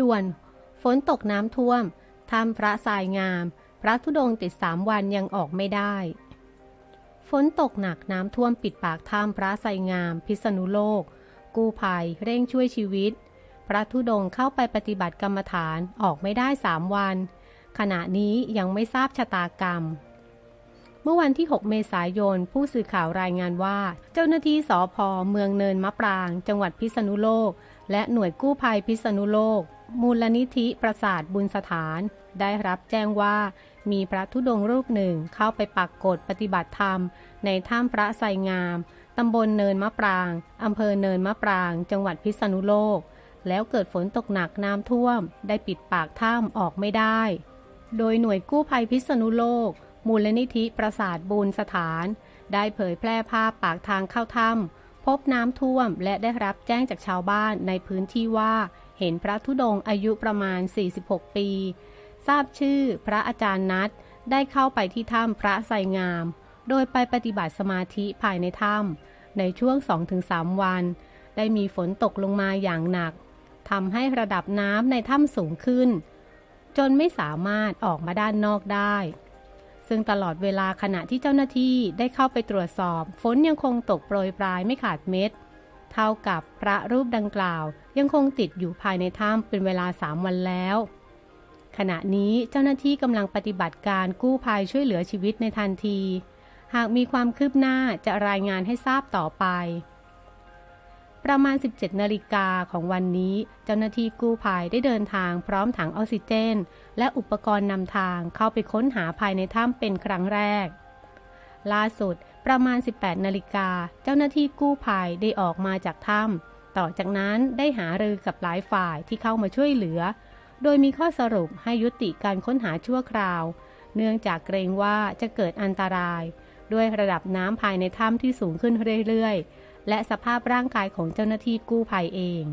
ด่วนฝนตกน้ำท่วมถ้ำพระทรายงาม พระธุดงค์ติดสามวันยังออกไม่ได้ ฝนตกหนักน้ำท่วมปิดปากถ้ำพระไสงาม พิษณุโลก กู้ภัยเร่งช่วยชีวิต พระธุดงค์เข้าไปปฏิบัติกรรมฐานออกไม่ได้สามวัน ขณะนี้ยังไม่ทราบชะตากรรม เมื่อวันที่ 6 เมษายน ผู้สื่อข่าวรายงานว่า เจ้าหน้าที่สอพอเมืองเนินมะปราง จังหวัดพิษณุโลก และหน่วยกู้ภัยพิษณุโลก มูลนิธิประสาทบุญสถาน ได้รับแจ้งว่า มีพระธุดงรูปหนึ่งเข้าไปปักกฎปฏิบัติธรรม ในถ้ำพระไสงาม ตำบลเนินมะปราง อำเภอเนินมะปราง จังหวัดพิษณุโลก แล้วเกิดฝนตกหนักน้ำท่วม ได้ปิดปากถ้ำออกไม่ได้ โดยหน่วยกู้ภัยพิษณุโลก มูลนิธิประสาทบุญสถาน ได้เผยแพร่ภาพปากทางเข้าถ้ำพบน้ำท่วมและได้รับแจ้งจากชาวบ้านในพื้นที่ว่า เห็นพระธุดงอายุประมาณ 46 ปี ทราบชื่อพระอาจารย์นัดได้เข้าไปที่ถ้ำพระไสงาม โดยไปปฏิบัติสมาธิภายในถ้ำในช่วง 2-3 วัน ได้มีฝนตกลงมาอย่างหนักทำให้ระดับน้ำในถ้ำสูงขึ้น จนไม่สามารถออกมาด้านนอกได้ ซึ่งตลอดเวลาขณะที่เจ้าหน้าที่ได้เข้าไปตรวจสอบ ฝนยังคงตกโปรยปลายไม่ขาดเม็ด เท่ากับพระรูปดังกล่าว ยังคงติดอยู่ภายในถ้ำเป็นเวลาสามวันแล้ว ขณะนี้เจ้าหน้าที่กำลังปฏิบัติการกู้ภัยช่วยเหลือชีวิตในทันที หากมีความคืบหน้าจะรายงานให้ทราบต่อไป ประมาณ 17 นาฬิกาของวันนี้ เจ้าหน้าที่กู้ภัยได้เดินทางพร้อมถังออกซิเจน และอุปกรณ์นำทางเข้าไปค้นหาภายในถ้ำเป็นครั้งแรก ล่าสุด ประมาณ 18 นาฬิกา เจ้าหน้าที่กู้ภัยได้ออกมาจากถ้ำต่อจากนั้นได้หารือกับหลายฝ่ายที่เข้ามาช่วยเหลือ โดยมีข้อสรุปให้ยุติการค้นหาชั่วคราว เนื่องจากเกรงว่าจะเกิดอันตราย ด้วยระดับน้ำภายในถ้ำที่สูงขึ้นเรื่อยๆ และสภาพร่างกายของเจ้าหน้าที่กู้ภัยเอง